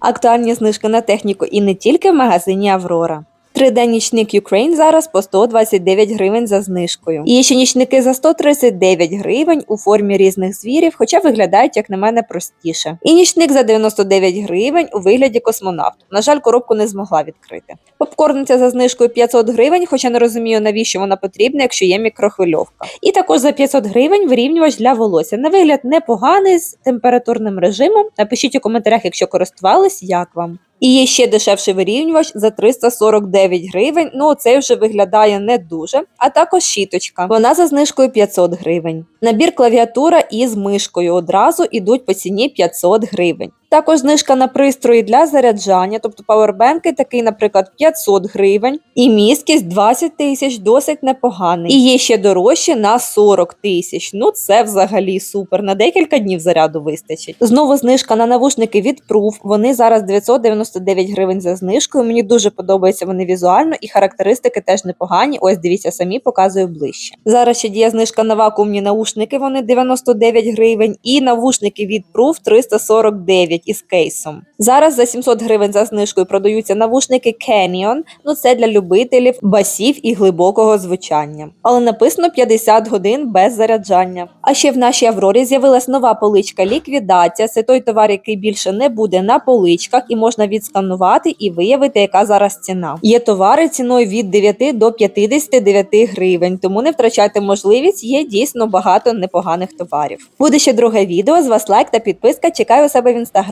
Актуальні знижки на техніку і не тільки в магазині Аврора. Тридень нічник Ukraine зараз по 129 гривень за знижкою. І ще нічники за 139 гривень у формі різних звірів, хоча виглядають, як на мене, простіше. І нічник за 99 гривень у вигляді космонавту. На жаль, коробку не змогла відкрити. Попкорниця за знижкою 500 гривень, хоча не розумію, навіщо вона потрібна, якщо є мікрохвильовка. І також за 500 гривень вирівнювач для волосся. На вигляд непоганий з температурним режимом. Напишіть у коментарях, якщо користувались, як вам. І є ще дешевший вирівнювач за 349 гривень. Ну цей вже виглядає не дуже. А також щіточка. Вона за знижкою 500 гривень. Набір клавіатура із мишкою одразу ідуть по ціні 500 гривень. Також знижка на пристрої для заряджання, тобто павербенки, такий, наприклад, 500 гривень, і місткість 20 тисяч, досить непоганий. І є ще дорожчі на 40 тисяч. Ну це взагалі супер. На декілька днів заряду вистачить. Знову знижка на навушники від Proof. Вони зараз 999 гривень за знижкою. Мені дуже подобаються вони візуально, і характеристики теж непогані. Ось дивіться, самі показую ближче. Зараз ще діє знижка на вакуумні наушники. Вони 99 гривень, і навушники від Proof 349 із кейсом. Зараз за 700 гривень за знижкою продаються навушники Canyon. Ну це для любителів басів і глибокого звучання. Але написано 50 годин без заряджання. А ще в нашій Аврорі з'явилась нова поличка ліквідація. Це той товар, який більше не буде на поличках, і можна відсканувати і виявити, яка зараз ціна. Є товари ціною від 9 до 59 гривень, тому не втрачайте можливість. Є дійсно багато непоганих товарів. Буде ще друге відео. З вас лайк та підписка. Чекаю себе в інстаграмі.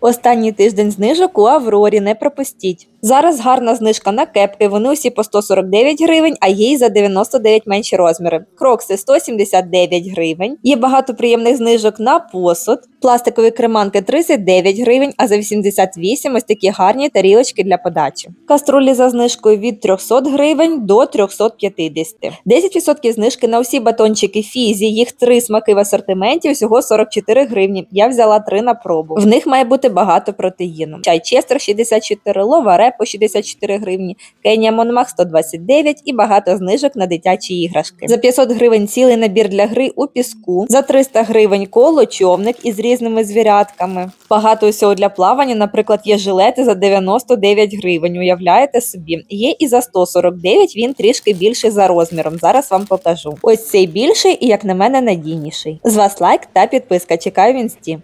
Останній тиждень знижок у Аврорі, не пропустіть. Зараз гарна знижка на кепки, вони усі по 149 гривень, а є й за 99 менші розміри. Крокси 179 гривень. Є багато приємних знижок на посуд. Пластикові креманки 39 гривень, а за 88 ось такі гарні тарілочки для подачі. Каструлі за знижкою від 300 гривень до 350. 10% знижки на усі батончики Фізі, їх три смаки в асортименті, усього 44 гривні. Я взяла три на пробу. В них має бути багато протеїну. Чай Честер 64, Ловаре по 64 гривні, Кенія Монмах 129 і багато знижок на дитячі іграшки. За 500 гривень цілий набір для гри у піску, за 300 гривень коло човник із різними звірятками. Багато усього для плавання, наприклад, є жилети за 99 гривень. Уявляєте собі? Є і за 149, він трішки більший за розміром. Зараз вам покажу. Ось цей більший і, як на мене, надійніший. З вас лайк та підписка. Чекаю в інсті.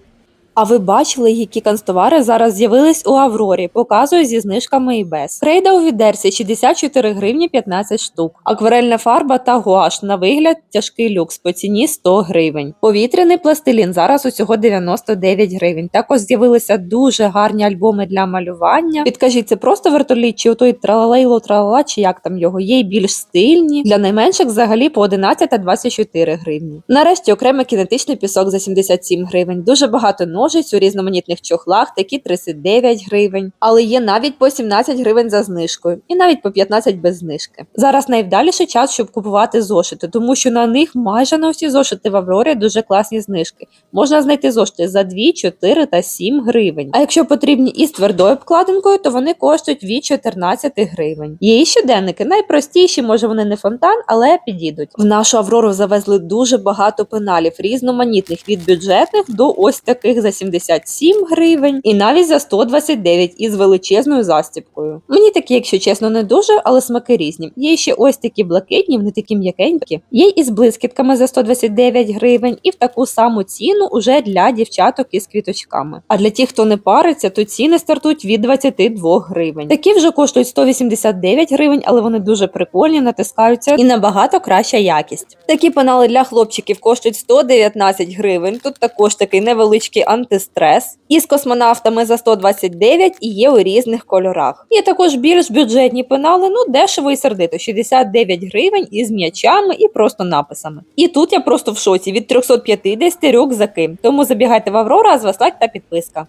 А ви бачили, які канцтовари зараз з'явились у Аврорі? Показую зі знижками і без. Крейда у відерці 64 гривні 15 штук. Акварельна фарба та гуаш на вигляд тяжкий люкс по ціні 100 гривень. Повітряний пластилін зараз усього 99 гривень. Також з'явилися дуже гарні альбоми для малювання. Підкажіть, це просто вертоліт, чи отой тралалейло тралала, чи як там його є й більш стильні. Для найменших взагалі по 11 та 24 гривні. Нарешті окремий кінетичний пісок за 77 гривень. Дуже багато ножиць у різноманітних чохлах, такі 39 гривень, але є навіть по 17 гривень за знижкою, і навіть по 15 без знижки. Зараз найвдаліший час, щоб купувати зошити, тому що на них майже на всі зошити в Аврорі дуже класні знижки. Можна знайти зошити за 2, 4 та 7 гривень. А якщо потрібні із твердою обкладинкою, то вони коштують від 14 гривень. Є і щоденники, найпростіші, може вони не фонтан, але підійдуть. В нашу Аврору завезли дуже багато пеналів, різноманітних від бюджетних до ось таких за 77 гривень і навіть за 129 із величезною застібкою. Мені такі, якщо чесно, не дуже, але смаки різні. Є ще ось такі блакитні, вони такі м'якенькі. Є і з блискітками за 129 гривень, і в таку саму ціну уже для дівчаток із квіточками. А для тих, хто не париться, то ціни стартують від 22 гривень. Такі вже коштують 189 гривень, але вони дуже прикольні, натискаються і набагато краща якість. Такі пенали для хлопчиків коштують 119 гривень. Тут також такий невеличкий антистрес. Із космонавтами за 129 і є у різних кольорах. Є також більш бюджетні пенали, ну дешево і сердито, 69 гривень із м'ячами і просто написами. І тут я просто в шоці від 350 рюкзаки. Тому забігайте в Аврора, з вас лайк та підписка.